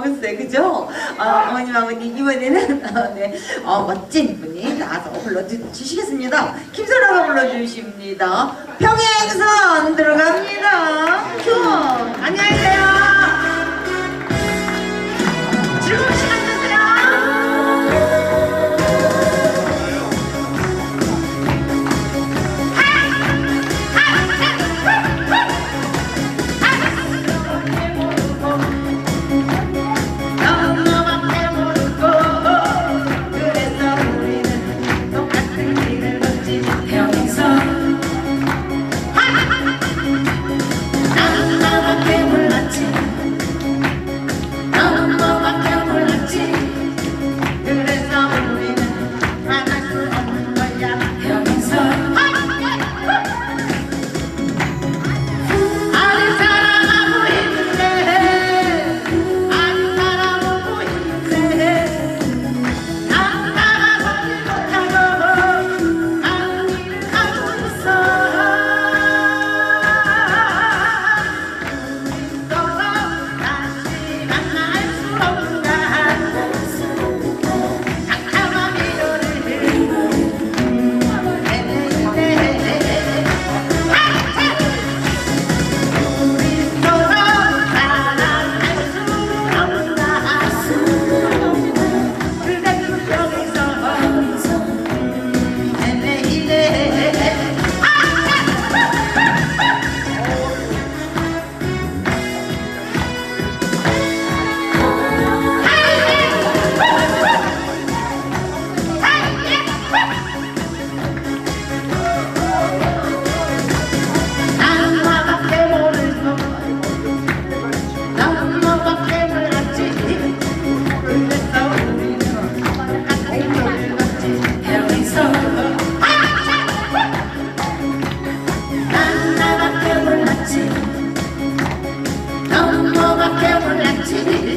글쎄, 그죠? 아, 어머님, 아버님, 이번에는, 어, 네, 어, 멋진 분이 나와서 불러주시겠습니다. 김선아가 불러주십니다. 평행선 들어갑니다. 큐! 안녕히 계세요. to the